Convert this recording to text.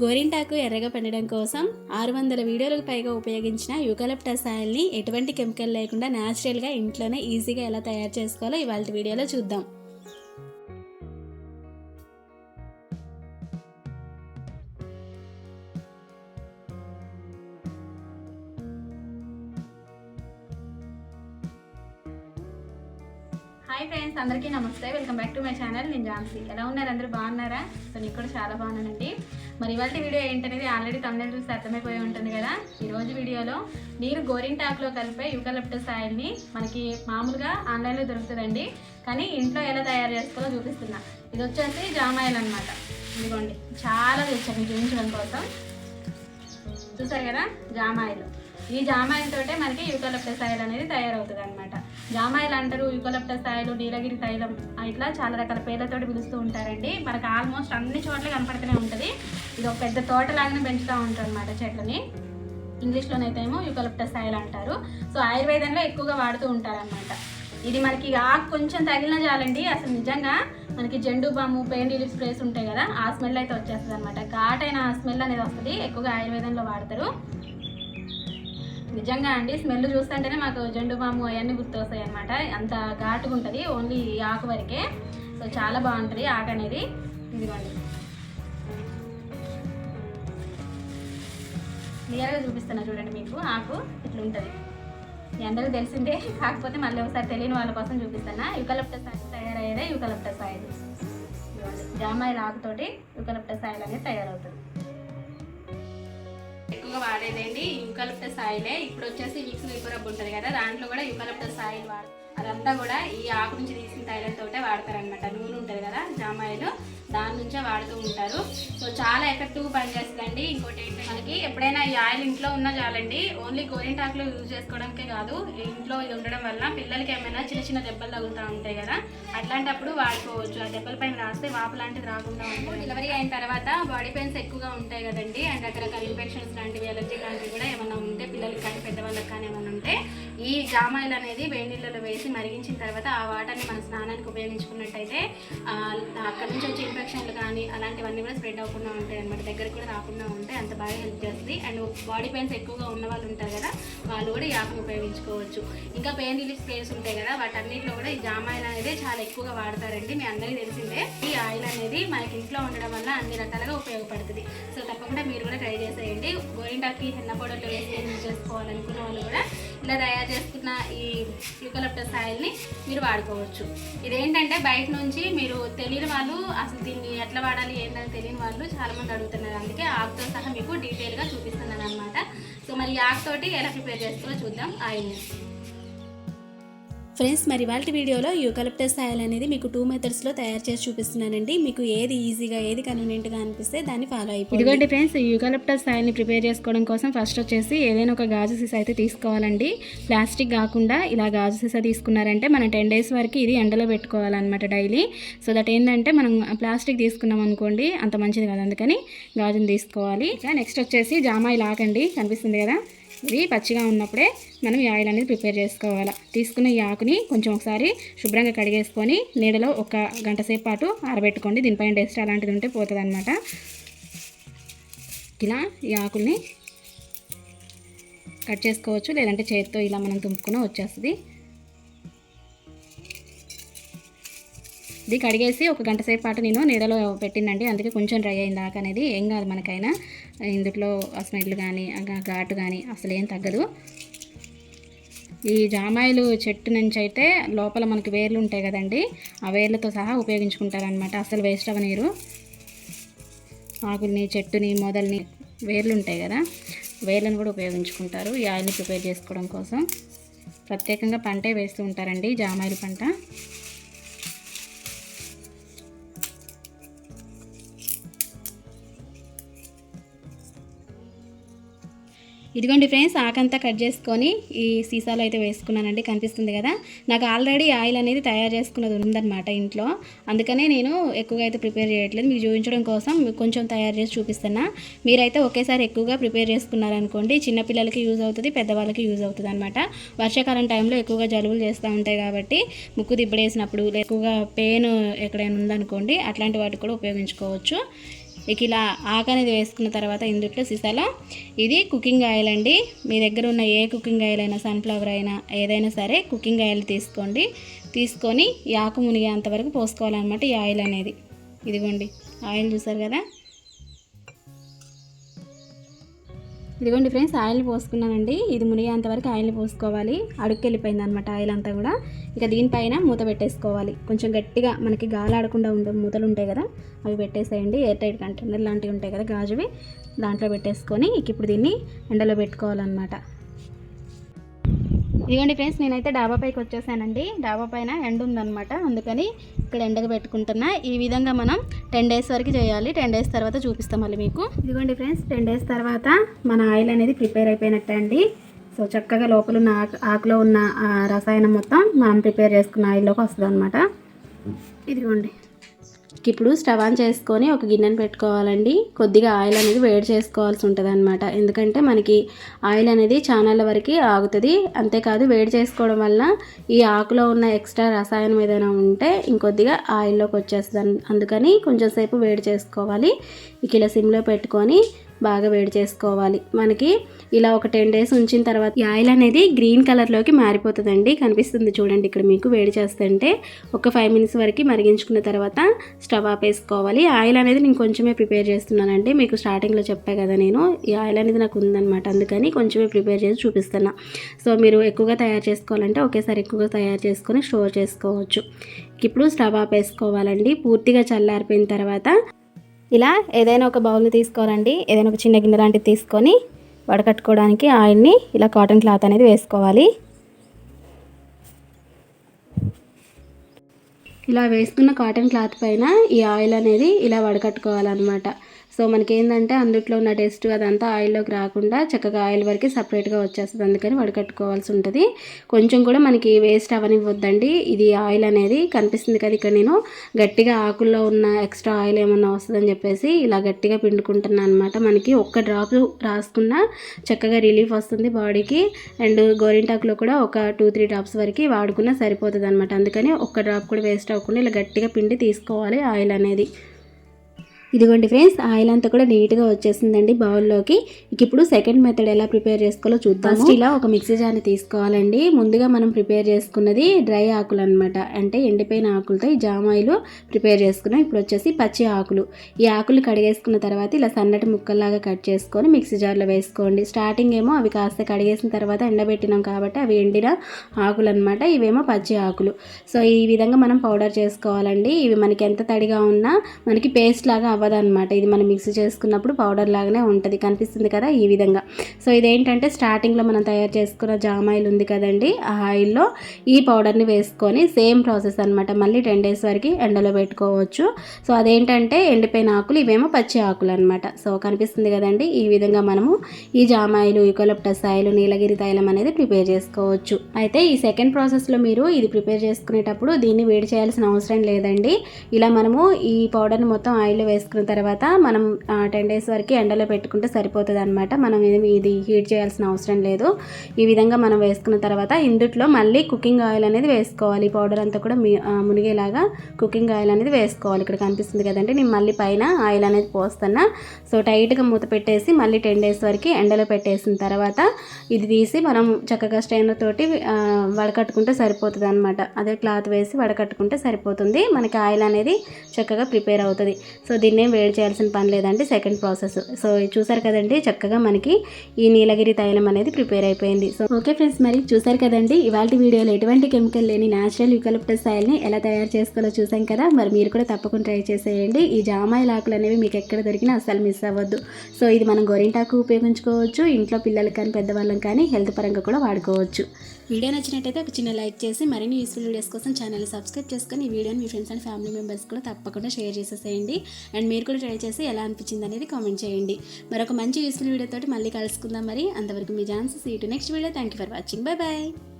గోరింటాకు ఎర్రగా పండడం కోసం ఆరు వందల వీడియోలకు పైగా ఉపయోగించిన యూకలిప్టస్ ఆయిల్ని ఎటువంటి కెమికల్ లేకుండా న్యాచురల్గా ఇంట్లోనే ఈజీగా ఎలా తయారు చేసుకోవాలో ఇవాళ వీడియోలో చూద్దాం. హాయ్ ఫ్రెండ్స్ అందరికీ నమస్తే. Welcome back to my channel నేను జాన్సీ. ఎలా ఉన్నారు? అందరూ బాగున్నారా? సో నేను కూడా చాలా బాగున్నానండి. మరి ఇవాళ వీడియో ఏంటనేది ఆల్రెడీ తమిళ చూసి అర్థమైపోయి ఉంటుంది కదా. ఈరోజు వీడియోలో నీరు గోరింటాకులో కలిపే యూకలిప్టస్ ఆయిల్ని మనకి మామూలుగా ఆన్లైన్లో దొరుకుతుందండి. కానీ ఇంట్లో ఎలా తయారు చేసుకోవాలో చూపిస్తున్నా. ఇది వచ్చేసి జామ్ ఆయిల్ అనమాట ఇదిగోండి చాలా తెచ్చాను చూపించడం కోసం. చూసారు కదా? జామ్ ఆయిల్ ఈ జామ్ మనకి యూకలప్టస్ ఆయిల్ అనేది తయారవుతుంది అనమాట జామ్ అంటారు యూకలప్టస్ ఆయిల్ నీలగిరి తైలం ఇట్లా చాలా రకాల పేర్లతో పిలుస్తూ ఉంటారండి. మనకు ఆల్మోస్ట్ అన్ని చోట్ల కనపడుతూనే ఉంటుంది. ఇది ఒక పెద్ద తోటలాగానే పెంచుతూ ఉంటారు అనమాట చెట్లని. ఇంగ్లీష్లోనైతే ఏమో యూకలప్టస్ ఆయిల్ అంటారు. సో ఆయుర్వేదంలో ఎక్కువగా వాడుతూ ఉంటారనమాట ఇది మనకి ఆకు కొంచెం తగిలిన చాలండి. అసలు నిజంగా మనకి Zandu balm pain relief sprays ఉంటాయి కదా ఆ స్మెల్ అయితే వచ్చేస్తుంది అనమాట ఘాటైన స్మెల్ అనేది వస్తుంది. ఎక్కువగా ఆయుర్వేదంలో వాడతారు. నిజంగా అండి స్మెల్ చూస్తుంటేనే మాకు జెండు బాము అవన్నీ గుర్తొస్తాయి అనమాట అంత ఘాటుగా ఉంటుంది ఓన్లీ ఈ ఆకు వరకే. సో చాలా బాగుంటుంది ఆకు అనేది. ఇదిగోండి. క్లియర్గా చూపిస్తున్నా చూడండి మీకు ఆకు ఇట్లా ఉంటుంది మీ తెలిసిందే కాకపోతే మళ్ళీ ఒకసారి తెలియని వాళ్ళ కోసం చూపిస్తాను యూకలిప్టస్ తయారయ్యేదే యూకలిప్టస్ ఆయిల్ జామాయిల ఆకుతోటి యూకలిప్టస్ ఆయిల్ అనేది తయారవుతుంది. ఎక్కువగా వాడేదండి యూకలిప్టస్ ఆయిలే. ఇప్పుడు వచ్చేసి మిక్స్ రబ్బు ఉంటుంది కదా దాంట్లో కూడా యూకలిప్టస్ ఆయిల్ వాడు అదంతా కూడా ఈ ఆకు నుంచి తీసిన తైలం తోటే వాడతారనమాట నూనె ఉంటుంది కదా జామాయిలు దాని నుంచే వాడుతూ ఉంటారు. సో చాలా ఎఫెక్టివ్ పనిచేస్తుందండి ఇంకోటి ఏంటంటే మనకి ఎప్పుడైనా ఈ ఆయిల్ ఇంట్లో ఉన్నా చాలండి ఓన్లీ గోరింటాకులు యూజ్ చేసుకోవడానికే కాదు ఇంట్లో ఇది ఉండడం వల్ల పిల్లలకి ఏమైనా చిన్న చిన్న దెబ్బలు తగులుతూ ఉంటాయి కదా అట్లాంటప్పుడు వాడుకోవచ్చు. ఆ దెబ్బల పైన రాస్తే వాపు లాంటిది రాకుండా ఉంటుంది డెలివరీ అయిన తర్వాత బాడీ పెయిన్స్ ఎక్కువగా ఉంటాయి కదండి అండ్ రకరకాల ఇన్ఫెక్షన్స్ లాంటివి ఎలర్జీ లాంటివి కూడా ఏమైనా ఉంటే పిల్లలకి కానీ పెద్దవాళ్ళకి కానీ ఏమైనా ఉంటే ఈ జామాయిల్ అనేది వేడి నీళ్ళలో వేసి మరిగించిన తర్వాత ఆ వాటర్ని మన స్నానానికి ఉపయోగించుకున్నట్టయితే అక్కడ నుంచి వచ్చే ఇన్ఫెక్షన్లు కానీ అలాంటివన్నీ కూడా స్ప్రెడ్ అవ్వకుండా ఉంటాయి అనమాట దగ్గర కూడా రాకుండా ఉంటాయి. అంత బాగా హెల్ప్ చేస్తుంది. అండ్ బాడీ పెయిన్స్ ఎక్కువగా ఉన్న వాళ్ళు ఉంటారు కదా వాళ్ళు కూడా ఈ ఆకును ఉపయోగించుకోవచ్చు. ఇంకా పెయిన్ రిలీఫ్ స్ప్రేస్ ఉంటాయి కదా వాటన్నిటిలో కూడా ఈ జామాయిల్ అనేది చాలా ఎక్కువగా వాడతారండి. మీ అందరికీ తెలిసిందే. ఈ ఆయిల్ అనేది మనకి ఇంట్లో ఉండడం వల్ల అన్ని రకాలుగా ఉపయోగపడుతుంది. సో తప్పకుండా మీరు కూడా ట్రై చేసేయండి. గోరింటాకి హెన్న పౌడర్లో వేసి యూజ్ చేసుకోవాలనుకున్న వాళ్ళు కూడా ఇలా తయారు చేసుకున్న ఈ యూకలప్టస్ ఆయిల్ని మీరు వాడుకోవచ్చు. ఇదేంటంటే బయట నుంచి మీరు తెలియని వాళ్ళు అసలు దీన్ని ఎట్లా వాడాలి ఏంటని తెలియని వాళ్ళు చాలామంది అడుగుతున్నారు. అందుకే ఆకుతో సహా మీకు డీటెయిల్గా చూపిస్తున్నాను అనమాట సో మరి ఈ ఆకుతోటి ఎలా ప్రిపేర్ చేసుకోవాలో చూద్దాం. ఆయిల్ని. ఫ్రెండ్స్ మరి వాళ్ళ వీడియోలో యూకలిప్టస్ ఆయిల్ అనేది మీకు టూ మెథడ్స్లో తయారు చేసి చూపిస్తున్నానండి. మీకు ఏది ఈజీగా ఏది కన్వీనియంట్గా అనిపిస్తే దాన్ని ఫాలో అయిపోయింది ఇదిగోండి ఫ్రెండ్స్ యూకలిప్టస్ ఆయిల్ని ప్రిపేర్ చేసుకోవడం కోసం ఫస్ట్ వచ్చేసి ఏదైనా ఒక గాజు సీసా అయితే తీసుకోవాలండి. ప్లాస్టిక్ కాకుండా ఇలా గాజు సీసా తీసుకున్నారంటే మనం టెన్ డేస్ వరకు ఇది ఎండలో పెట్టుకోవాలన్నమాట డైలీ. సో దట్ ఏంటంటే మనం ప్లాస్టిక్ తీసుకున్నాం అనుకోండి అంత మంచిది కాదు. అందుకని గాజుని తీసుకోవాలి. నెక్స్ట్ వచ్చేసి జామాయి లాకండి కనిపిస్తుంది కదా? ఇది పచ్చిగా ఉన్నప్పుడే మనం ఈ ఆయిల్ అనేది ప్రిపేర్ చేసుకోవాలి. తీసుకున్న ఈ ఆకుని కొంచెం ఒకసారి శుభ్రంగా కడిగేసుకొని నీడలో ఒక గంట సేపు పాటు ఆరబెట్టుకోండి. దీనిపైన డస్ట్ అలాంటిది ఉంటే పోతుంది అనమాట ఇలా ఈ ఆకుల్ని కట్ చేసుకోవచ్చు. లేదంటే చేతితో ఇలా మనం తుంపుకుని వచ్చేస్తుంది. ఇది కడిగేసి ఒక గంట సేపు పాటు నేను నీడలో పెట్టిందండి. అందుకే కొంచెం డ్రై అయింది దాకా అనేది ఏం కాదు మనకైనా. ఇందులో ఆ స్మెల్ కానీ ఘాటు కానీ అసలు ఏం తగ్గదు. ఈ జామాయిలు చెట్టు నుంచి అయితే లోపల మనకి వేర్లు ఉంటాయి కదండి ఆ వేర్లతో సహా ఉపయోగించుకుంటారనమాట అసలు వేస్ట్ అవనీరు ఆకుల్ని చెట్టుని మొదల్ని వేర్లు ఉంటాయి కదా వేర్లను కూడా ఉపయోగించుకుంటారు ఈ ఆయిల్ని ప్రిపేర్ చేసుకోవడం కోసం. ప్రత్యేకంగా పంటే వేస్తూ ఉంటారండి జామాయిల పంట. ఇదిగోండి ఫ్రెండ్స్ ఆకంతా కట్ చేసుకొని ఈ సీసాలో అయితే వేసుకున్నానండి కనిపిస్తుంది కదా. నాకు ఆల్రెడీ ఆయిల్ అనేది తయారు చేసుకున్నది ఉందన్నమాట ఇంట్లో. అందుకనే నేను ఎక్కువగా అయితే ప్రిపేర్ చేయట్లేదు. మీకు చూపించడం కోసం కొంచెం తయారు చేసి చూపిస్తున్నా. మీరైతే ఒకేసారి ఎక్కువగా ప్రిపేర్ చేసుకున్నారనుకోండి చిన్నపిల్లలకి యూజ్ అవుతుంది పెద్దవాళ్ళకి యూజ్ అవుతుంది అనమాట వర్షాకాలం టైంలో ఎక్కువగా జలుబులు చేస్తూ ఉంటాయి కాబట్టి ముక్కు దిబ్బడేసినప్పుడు ఎక్కువగా పెయిన్ ఎక్కడైనా ఉందనుకోండి అట్లాంటి వాటికి కూడా ఉపయోగించుకోవచ్చు. మీకు ఇలా ఆకు అనేది వేసుకున్న తర్వాత ఇందుట్లో సీసాలో. ఇది కుకింగ్ ఆయిల్ అండి. మీ దగ్గర ఉన్న ఏ కుకింగ్ ఆయిల్ అయినా సన్ఫ్లవర్ అయినా ఏదైనా సరే కుకింగ్ ఆయిల్ తీసుకోండి. తీసుకొని ఈ ఆకు మునిగేంత వరకు పోసుకోవాలన్నమాట ఈ ఆయిల్ అనేది. ఇదిగోండి ఆయిల్ చూసారు కదా? ఇదిగోండి ఫ్రెండ్స్ ఆయిల్ పోసుకున్నానండి. ఇది మునిగేంత వరకు ఆయిల్ పోసుకోవాలి. అడుక్కి వెళ్ళిపోయింది అనమాట ఆయిల్ అంతా కూడా. ఇక దీనిపైన మూత పెట్టేసుకోవాలి. కొంచెం గట్టిగా మనకి గాలి ఆడకుండా ఉండే మూతలు ఉంటాయి కదా అవి పెట్టేసేయండి. ఎయిర్ టైట్ కంటైనర్ లాంటివి ఉంటాయి కదా గాజువి. దాంట్లో పెట్టేసుకొని ఇక ఇప్పుడు దీన్ని ఎండలో పెట్టుకోవాలన్నమాట. ఇదిగోండి ఫ్రెండ్స్ నేనైతే డాబా పైకి వచ్చేసానండి. డాబా పైన ఎండ ఉందన్నమాట. అందుకని ఇక్కడ ఎండగా పెట్టుకుంటున్నా. ఈ విధంగా మనం టెన్ డేస్ వరకు చేయాలి. టెన్ డేస్ తర్వాత చూపిస్తాం మళ్ళీ మీకు. ఇదిగోండి ఫ్రెండ్స్ టెన్ డేస్ తర్వాత మన ఆయిల్ అనేది ప్రిపేర్ అయిపోయినట్టే అండి. సో చక్కగా లోపల ఉన్న ఆకులో ఉన్న రసాయనం మొత్తం మనం ప్రిపేర్ చేసుకున్న ఆయిల్లోకి వస్తుంది అనమాట ఇదిగోండి. ఇప్పుడు స్టవ్ ఆన్ చేసుకొని ఒక గిన్నెను పెట్టుకోవాలండి. కొద్దిగా ఆయిల్ అనేది వేడి చేసుకోవాల్సి ఉంటుంది అనమాట ఎందుకంటే మనకి ఆయిల్ అనేది చానాల వరకు ఆగుతుంది. అంతేకాదు వేడి చేసుకోవడం వల్ల ఈ ఆకులో ఉన్న ఎక్స్ట్రా రసాయనం ఏదైనా ఉంటే ఇంకొద్దిగా ఆయిల్లోకి వచ్చేస్తుంది. అందుకని కొంచెం సేపు వేడి చేసుకోవాలి. ఇక ఇలా సిమ్లో పెట్టుకొని బాగా వేడి చేసుకోవాలి. మనకి ఇలా ఒక టెన్ డేస్ ఉంచిన తర్వాత ఆయిల్ అనేది గ్రీన్ కలర్లోకి మారిపోతుందండి. కనిపిస్తుంది చూడండి ఇక్కడ మీకు వేడి చేస్తుంటే. ఒక ఫైవ్ మినిట్స్ వరకు మరిగించుకున్న తర్వాత స్టవ్ ఆపేసుకోవాలి ఆయిల్ అనేది నేను కొంచెమే ప్రిపేర్ చేస్తున్నానండి. మీకు స్టార్టింగ్లో చెప్పా కదా నేను. ఈ ఆయిల్ అనేది నాకు ఉందన్నమాట. అందుకని కొంచెమే ప్రిపేర్ చేసి చూపిస్తున్నా. సో మీరు ఎక్కువగా తయారు చేసుకోవాలంటే ఒకేసారి ఎక్కువగా తయారు చేసుకొని స్టోర్ చేసుకోవచ్చు. ఇప్పుడు స్టవ్ ఆపేసుకోవాలండి పూర్తిగా చల్లారిపోయిన తర్వాత ఇలా ఏదైనా ఒక బౌల్ని తీసుకోవాలండి ఏదైనా ఒక చిన్న గిన్నె లాంటిది తీసుకొని వడకట్టుకోవడానికి ఆయిల్ని ఇలా కాటన్ క్లాత్ అనేది వేసుకోవాలి. ఇలా వేసుకున్న కాటన్ క్లాత్ పైన ఈ ఆయిల్ అనేది ఇలా వడకట్టుకోవాలన్నమాట. సో మనకి ఏంటంటే అందుట్లో ఉన్న టేస్ట్ అదంతా ఆయిల్లోకి రాకుండా చక్కగా ఆయిల్ వరకు సపరేట్గా వచ్చేస్తుంది. అందుకని వడకట్టుకోవాల్సి ఉంటుంది కొంచెం కూడా మనకి వేస్ట్ అవనివ్వద్దండి. ఇది ఆయిల్ అనేది కనిపిస్తుంది కదా ఇక్కడ నేను. గట్టిగా ఆకుల్లో ఉన్న ఎక్స్ట్రా ఆయిల్ ఏమన్నా వస్తుందని చెప్పేసి ఇలా గట్టిగా పిండుకుంటున్నాను అనమాట మనకి ఒక్క డ్రాప్ రాసుకున్నా చక్కగా రిలీఫ్ వస్తుంది బాడీకి. అండ్ గోరింటాకులో కూడా ఒక టూ త్రీ డ్రాప్స్ వరకు వాడుకున్నా సరిపోతుంది అనమాట అందుకని ఒక్క డ్రాప్ కూడా వేస్ట్ అవ్వకుండా ఇలా గట్టిగా పిండి తీసుకోవాలి ఆయిల్ అనేది. ఇదిగోండి ఫ్రెండ్స్ ఆయిల్ అంతా కూడా నీట్గా వచ్చేసిందండి బౌల్లోకి. ఇక ఇప్పుడు సెకండ్ మెథడ్ ఎలా ప్రిపేర్ చేసుకోవాలో చూద్దాం ఫస్ట్ ఇలా ఒక మిక్సీ జార్ని తీసుకోవాలండి. ముందుగా మనం ప్రిపేర్ చేసుకున్నది డ్రై ఆకులు అనమాట అంటే ఎండిపోయిన ఆకులతో ఈ జామ ఆయిల్ ప్రిపేర్ చేసుకున్నాం. ఇప్పుడు వచ్చేసి పచ్చి ఆకులు. ఈ ఆకులు కడిగేసుకున్న తర్వాత ఇలా సన్నటి ముక్కల్లాగా కట్ చేసుకొని మిక్సీ జార్లో వేసుకోండి. స్టార్టింగ్ ఏమో అవి కాస్త కడిగేసిన తర్వాత ఎండబెట్టినాం కాబట్టి అవి ఎండిన ఆకులు అనమాట ఇవేమో పచ్చి ఆకులు. సో ఈ విధంగా మనం పౌడర్ చేసుకోవాలండి. ఇవి మనకి ఎంత తడిగా ఉన్నా మనకి పేస్ట్ లాగా అవ్వదన్నమాట. ఇది మనం మిక్స్ చేసుకున్నప్పుడు పౌడర్ లాగానే ఉంటుంది కనిపిస్తుంది కదా ఈ విధంగా. సో ఇదేంటంటే స్టార్టింగ్లో మనం తయారు చేసుకున్న జామ్ ఆయిల్ ఉంది కదండి ఆ ఆయిల్లో ఈ పౌడర్ని వేసుకొని సేమ్ ప్రాసెస్ అనమాట మళ్ళీ టెన్ డేస్ వరకు ఎండలో పెట్టుకోవచ్చు. సో అదేంటంటే ఎండిపోయిన ఆకులు ఇవేమో పచ్చి ఆకులు అనమాట సో కనిపిస్తుంది కదండి ఈ విధంగా మనము ఈ జామ ఆయిల్ యూకలిప్టస్ ఆయిల్ నీలగిరి తైలం అనేది ప్రిపేర్ చేసుకోవచ్చు. అయితే ఈ సెకండ్ ప్రాసెస్లో మీరు ఇది ప్రిపేర్ చేసుకునేటప్పుడు దీన్ని వేడి చేయాల్సిన అవసరం లేదండి. ఇలా మనము ఈ పౌడర్ని మొత్తం ఆయిల్లో వేసుకున్న తర్వాత మనం టెన్ డేస్ వరకు ఎండలో పెట్టుకుంటే సరిపోతుంది అనమాట మనం ఏమి ఇది హీట్ చేయాల్సిన అవసరం లేదు. ఈ విధంగా మనం వేసుకున్న తర్వాత ఇందుట్లో మళ్ళీ కుకింగ్ ఆయిల్ అనేది వేసుకోవాలి. పౌడర్ అంతా కూడా మునిగేలాగా కుకింగ్ ఆయిల్ అనేది వేసుకోవాలి. ఇక్కడ కనిపిస్తుంది కదండి నేను మళ్ళీ పైన ఆయిల్ అనేది పోస్తున్నా. సో టైట్గా మూత పెట్టేసి మళ్ళీ టెన్ డేస్ వరకు ఎండలో పెట్టేసిన తర్వాత ఇది తీసి మనం చక్కగా స్ట్రైనర్ తోటి వడకట్టుకుంటే సరిపోతుంది అనమాట అదే క్లాత్ వేసి వడకట్టుకుంటే సరిపోతుంది. మనకి ఆయిల్ అనేది చక్కగా ప్రిపేర్ అవుతుంది. సో దీన్ని ఏం వేడి చేయాల్సిన పని లేదండి సెకండ్ ప్రాసెస్ సో చూసారు కదండి చక్కగా మనకి ఈ నీలగిరి తైలం అనేది ప్రిపేర్ అయిపోయింది. సో ఓకే ఫ్రెండ్స్ మరి చూసారు కదండి ఇవాళ వీడియోలో ఎటువంటి కెమికల్ లేని న్యాచురల్ యూకలిప్టస్ ఆయిల్ని ఎలా తయారు చేసుకోవాలో చూసాం కదా మరి మీరు కూడా తప్పకుండా ట్రై చేసేయండి. ఈ జామాయిల ఆకులు అనేవి మీకు ఎక్కడ దొరికినా అస్సలు మిస్ అవ్వద్దు. సో ఇది మనం గోరింటాకు ఉపయోగించుకోవచ్చు ఇంట్లో పిల్లలకు కానీ పెద్దవాళ్ళకి కానీ హెల్త్ పరంగా కూడా వాడుకోవచ్చు. వీడియో నచ్చినట్టయితే ఒక చిన్న లైక్ చేసి మరిన్ని యూస్ఫుల్ వీడియోస్ కోసం ఛానల్ సబ్స్క్రైబ్ చేసుకొని ఈ వీడియోని మీ ఫ్రెండ్స్ అండ్ ఫ్యామిలీ మెంబర్స్ కూడా తప్పకుండా షేర్ చేసేసేయండి. అండ్ మీరు కూడా ట్రై చేసి ఎలా అనిపించింది అనేది కామెంట్ చేయండి. మరొక మంచి యూస్ఫుల్ వీడియోతో మళ్ళీ కలుసుకుందాం మరి. అంతవరకు మీ chance see to next video. Thank you for watching. Bye bye.